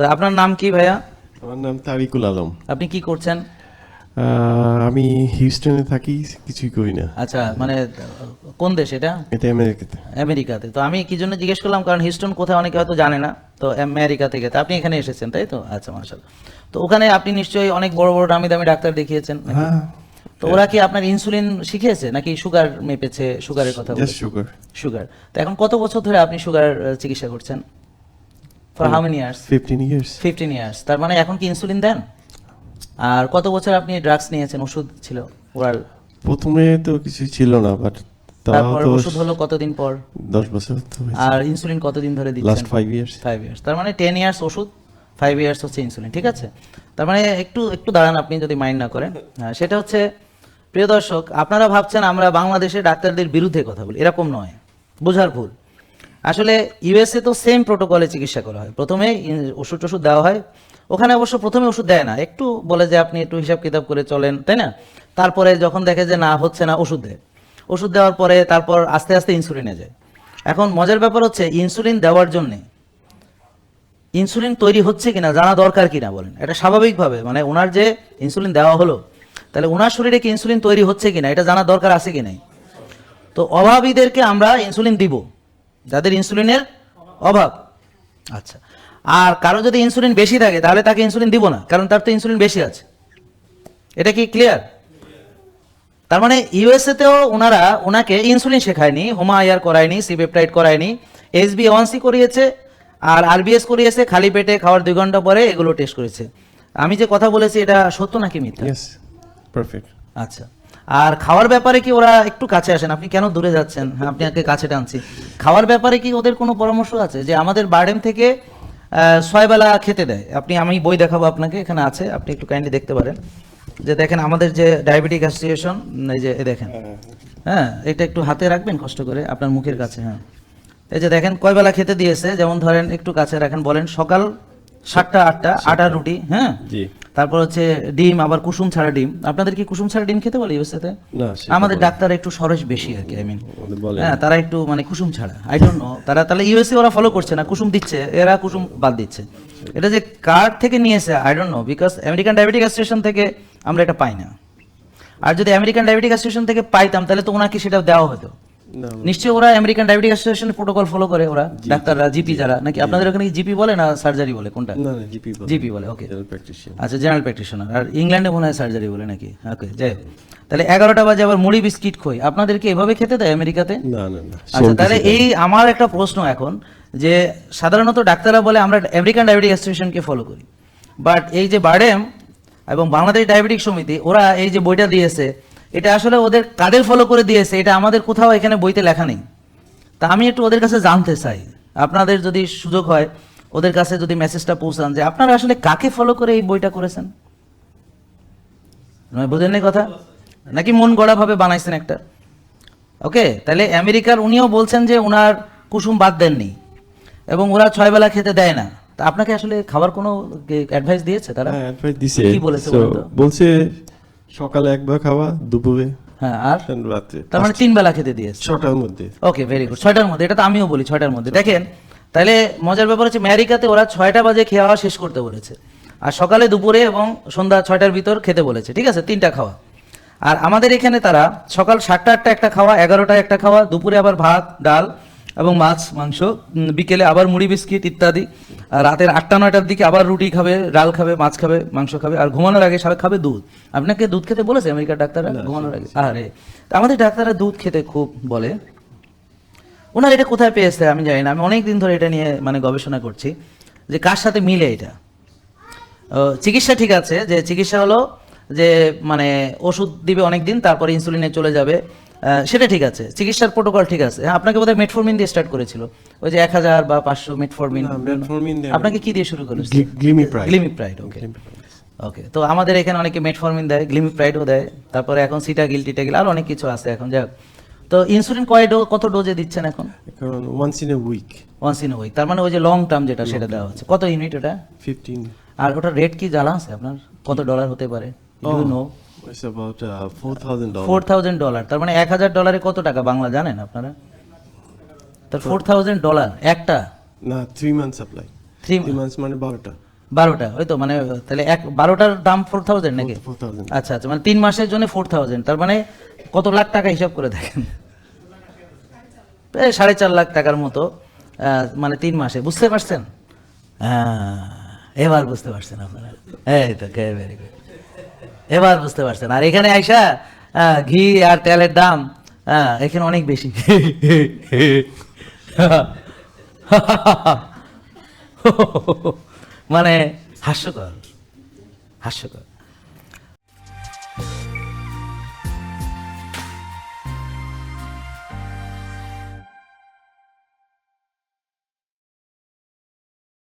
তো আপনার নাম কি ভাইয়া? আমার নাম তারিকুল আলম। আপনি কি করছেন? আমি হিউস্টনে থাকি কিছুই করি না। আচ্ছা মানে কোন দেশ এটা? এটা আমেরিকাতে। আমেরিকাতে। তো আমি কি জন্য জিজ্ঞেস করলাম কারণ হিস্টন কোথায় অনেকে হয়তো জানে না তো আমেরিকা থেকে। তো আপনি এখানে এসেছেন তাই তো? আচ্ছা মার্শাল তো ওখানে আপনি নিশ্চয়ই অনেক বড় বড় দামি দামি ডাক্তার দেখিয়েছেন হ্যাঁ। তো ওরা কি আপনার ইনসুলিন শিখিয়েছে নাকি সুগার মেপেছে? সুগারের কথা সুগার সুগার। তো এখন কত বছর ধরে আপনি সুগার চিকিৎসা করছেন? For how many years fifteen years fifteen years তার মানে এখন কি ইনসুলিন দেন? আর কত বছর আপনি ড্রাগস নিয়েছেন? ওষুধ ছিল ওরাল প্রথমে তো কিছু ছিল না বাট তারপর ওষুধ হলো কতদিন পর? দশ বছর তো আর ইনসুলিন কতদিন ধরে দিচ্ছেন? Last five years five years তার মানে টেন ইয়ার্স ওষুধ ফাইভ ইয়ার্স হচ্ছে ইনসুলিন ঠিক আছে? তার মানে একটু একটু দাঁড়ান আপনি যদি মাইন্ড না করেন। সেটা হচ্ছে প্রিয় দর্শক আপনারা ভাবছেন আমরা বাংলাদেশের ডাক্তারদের বিরুদ্ধে কথা বলি এরকম নয়। বোঝার ভুল। আসলে ইউএসএ তো সেম প্রোটোকলে চিকিৎসা করা হয়। প্রথমে ওষুধ টষুধ দেওয়া হয়। ওখানে অবশ্য প্রথমে ওষুধ দেয় না। একটু বলে যে আপনি একটু হিসাব কিতাব করে চলেন, তাই না? তারপরে যখন দেখে যে না, হচ্ছে না, ওষুধ দেয়। ওষুধ দেওয়ার পরে তারপর আস্তে আস্তে ইনসুলিনে যায়। এখন মজার ব্যাপার হচ্ছে ইনসুলিন দেওয়ার জন্যে ইনসুলিন তৈরি হচ্ছে কিনা জানা দরকার কিনা বলেন। এটা স্বাভাবিকভাবে মানে ওনার যে ইনসুলিন দেওয়া হলো, তাহলে ওনার শরীরে কি ইনসুলিন তৈরি হচ্ছে কিনা, এটা জানা দরকার আছে কি নাই? তো অভাবীদেরকে আমরা ইনসুলিন দিব। যাদের ইনসুলিনের অভাব। আচ্ছা। আর কারও যদি ইনসুলিন বেশি থাকে তাহলে তাকে ইনসুলিন দিব না কারণ তার তো ইনসুলিন বেশি আছে। এটা কি ক্লিয়ার তার মানে ইউএসএ তেও ওনারা ওনাকে ইনসুলিন শেখায়নি হোমা আয়ার করায়নি সিপেপটাইড করায়নি এসবি ওয়ানসি করিয়েছে আর আরবিএস করিয়েছে খালি পেটে খাওয়ার দুই ঘণ্টা পরে এগুলো টেস্ট করেছে। আমি যে কথা বলেছি এটা সত্য নাকি মিথ্যা? পারফেক্ট আচ্ছা। আর খাওয়ার ব্যাপারে কি ওরা একটু কাছে আসেন? আপনি কেন দূরে যাচ্ছেন? হ্যাঁ, আপনি আগে কাছে টানছি। খাওয়ার ব্যাপারে কি ওদের কোনো পরামর্শ আছে? যে আমাদের বার্ডেন থেকে ছয় বেলা খেতে দেয়। আপনি আমি বই দেখাবো আপনাকে এখানে আছে। আপনি একটু কাইন্ডলি দেখতে পারেন। যে দেখেন আমাদের যে ডায়াবেটিক অ্যাসোসিয়েশন এই যে দেখেন। হ্যাঁ এটা একটু হাতে রাখবেন কষ্ট করে আপনার মুখের কাছে হ্যাঁ। এই যে দেখেন কয় বেলা খেতে দিয়েছে? যেমন ধরেন একটু কাছে রাখেন। বলেন সকাল সাতটা আটটা আটার রুটি হ্যাঁ? জি। তারপর হচ্ছে ডিম আবার কুসুম ছাড়া ডিম। আপনাদের কি কুসুম ছাড়া ডিম খেতে বলে ইউএসএতে না আমাদের ডাক্তার একটু সরস বেশি আর কি আই মিন হ্যাঁ তারা একটু মানে কুসুম ছাড়া। আই ডোন্ট নো তারা তাহলে ইউএসএ ওরা ফলো করছে না কুসুম দিচ্ছে এরা কুসুম বাদ দিচ্ছে। এটা যে কার্ড থেকে নিয়েছে I don't know because American Diabetic Association থেকে আমরা এটা পাই না। আর যদি আমেরিকান ডায়াবেটিক অ্যাসোসিয়েশন থেকে পাইতাম তাহলে তো ওনাকে সেটা দেওয়া হতো। নিশ্চয়ই ওরা আমেরিকান ডায়াবেটিক অ্যাসোসিয়েশনের প্রোটোকল ফলো করে ওরা ডাক্তাররা জিপি যারা। নাকি আপনাদের ওখানে জিপি বলে না সার্জারি বলে? কোনটা? না না জিপি জিপি বলে। ওকে আচ্ছা জেনারেল প্র্যাকটিশনার আর ইংল্যান্ডে মনে হয় সার্জারি বলে নাকি? ওকে যাই হোক। তাহলে এগারোটা বাজে আবার মুড়ি বিস্কিট খই। আপনাদেরকে এভাবে খেতে দেয় আমেরিকাতে? না না না। আচ্ছা তাহলে এই আমার একটা প্রশ্ন এখন যে সাধারণত ডাক্তাররা বলে আমরা আমেরিকান ডায়াবেটিক অ্যাসোসিয়েশনকে ফলো করি। বাট এই যে বার্ডেম এবং বাংলাদেশ ডায়াবেটিক সমিতি ওরা এই যে বইটা দিয়েছে এটা আসলে ওদের কাদের ফলো করে দিয়েছে এটা আমাদের কোথাও এখানে বইতে লেখা নেই। তা আমি একটু ওদের কাছে জানতে চাই। আপনাদের যদি সুযোগ হয় ওদের কাছে যদি মেসেজটা পৌঁছান যে আপনারা আসলে কাকে ফলো করে এই বইটা করেছেন? নয় বুঝেন নাই কথা? নাকি মন গড়া ভাবে বানাইছেন একটা? ওকে তাহলে আমেরিকার উনিও বলছেন যে ওনার কুসুম বাদ দেননি। এবং ওরা ছয় বেলা খেতে দেয় না। তা আপনাকে আসলে খাবার কোনো অ্যাডভাইস দিয়েছে তারা? অ্যাডভাইস দিছে কি বলেছে বলছে সকালে একবার খাওয়া দুপুরে হ্যাঁ আর? রাত্রে তার মানে তিন বেলা খেতে দিয়েছে? ছটার মধ্যে। ওকে ভেরি গুড ছয়টার মধ্যে এটা তো আমিও বলি ছয়টার মধ্যে। দেখেন তাহলে মজার ব্যাপার হচ্ছে আমেরিকাতে ওরা ছয়টা বাজে খাওয়া শেষ করতে বলেছে। আর সকালে দুপুরে এবং সন্ধ্যা ছয়টার ভিতর খেতে বলেছে ঠিক আছে? তিনটা খাওয়া। আর আমাদের এখানে তারা সকাল সাতটা আটটা একটা খাওয়া এগারোটায় একটা খাওয়া দুপুরে আবার ভাত ডাল এবং মাছ মাংস বিকেলে আবার মুড়ি বিস্কিট ইত্যাদি। রাতের আটটা নয়টার দিকে আবার রুটি খাবে ডাল খাবে মাছ খাবে মাংস খাবে আর ঘুমানোর আগে সারা খাবে দুধ। আপনাকে দুধ খেতে বলেছে আমেরিকার ডাক্তাররা? ঘুমানোর আগে। আরে আমাদের ডাক্তাররা দুধ খেতে খুব বলে। ওনার এটা কোথায় পেয়েছে আমি জানি না। আমি অনেক দিন ধরে এটা নিয়ে মানে গবেষণা করছি যে কার সাথে মিলে এটা। ও, চিকিৎসা ঠিক আছে যে চিকিৎসা হলো যে মানে ওষুধ দিবে অনেক দিন তারপরে ইনসুলিনে চলে যাবে। সেটা ঠিক আছে চিকিৎসার প্রোটোকল ঠিক আছে। হ্যাঁ আপনাকে বোধহয় মেটফরমিন দিয়ে স্টার্ট করেছিল। ওই যে এক হাজার বা পাঁচশো মেটফরমিন আপনাকে কি দিয়ে শুরু করেছিল? গ্লিমিপ্রাইড গ্লিমিপ্রাইড ওকে ওকে তো আমাদের এখানে অনেকে মেটফরমিন দেয় গ্লিমিপ্রাইডও দেয়। তারপরে এখন সিটা গিল টিটা গিল আর অনেক কিছু আছে এখন যাক। তো ইনসুলিন কয় ডো কত ডোজে দিচ্ছেন এখন? Once in a week once in week তার মানে ওই যে লং টার্ম যেটা সেটা দেওয়া হচ্ছে। কত ইউনিট ওটা? ফিফটিন আর ওটা রেট কি জানা আছে আপনার? কত ডলার হতে পারে? You know it's about four thousand dollar four thousand dollar তার মানে এক হাজার ডলারে কত টাকা বাংলা জানেন আপনারা? তার ফোর থাউজেন্ড ডলার একটা? না three month supply three months মানে বারোটা। বারোটা ওই তো মানে তাহলে এক বারোটার দাম ফোর থাউজেন্ড নাকি? ফোর থাউজেন্ড আচ্ছা আচ্ছা মানে তিন মাসের জন্য ফোর থাউজেন্ড তার মানে কত লাখ টাকা হিসাব করে দেখেন? এই সাড়ে চার লাখ টাকার মতো আহ, মানে তিন মাসে। বুঝতে পারছেন? হ্যাঁ, এবার বুঝতে পারছেন আপনারা। এই তো ভেরি গুড এবার বুঝতে পারছেন। আর এখানে আইসা ঘি আর তেলের দাম এখানে অনেক বেশি। মানে হাস্যকর। হাস্যকর।